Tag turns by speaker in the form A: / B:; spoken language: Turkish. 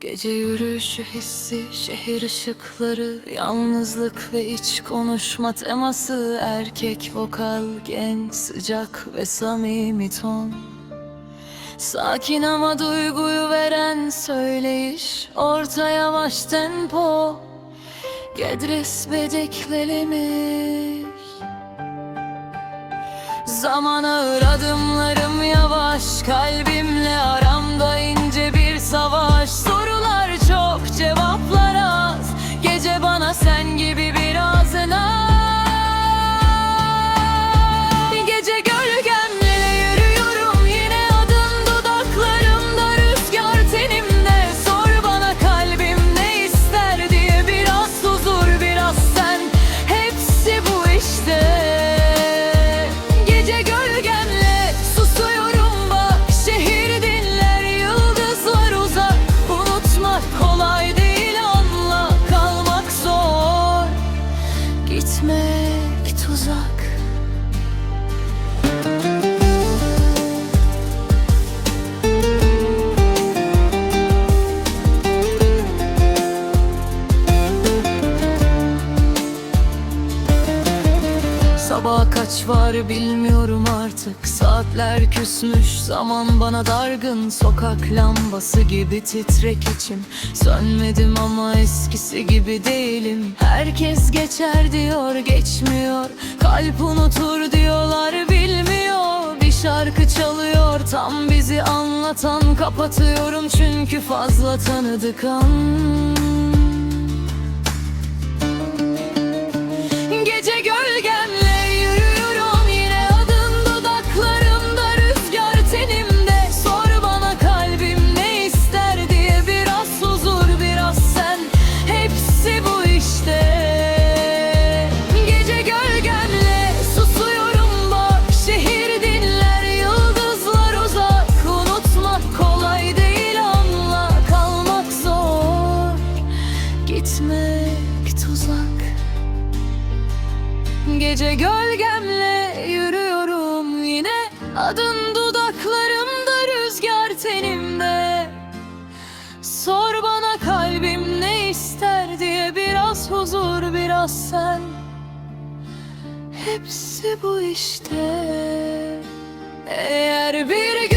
A: Gece yürüyüşü hissi, şehir ışıkları Yalnızlık ve iç konuşma teması Erkek vokal, genç, sıcak ve samimi ton. Sakin ama duyguyu veren söyleyiş Orta yavaş tempo. Gedres bedeklemiş Zaman ağır adımlarım yavaş Kalbimle aramda Sabah kaç var bilmiyorum artık. Saatler küsmüş zaman bana dargın. Sokak lambası gibi titrek içim. Sönmedim ama eskisi gibi değilim. Herkes geçer diyor geçmiyor. Kalp unutur diyorlar bilmiyor. Bir şarkı çalıyor tam bizi anlatan. Kapatıyorum çünkü fazla tanıdık an Gece gölgemle yürüyorum yine. Adın dudaklarımda rüzgar tenimde. Sor bana kalbim ne ister diye Biraz huzur biraz sen. Hepsi bu işte. Eğer bir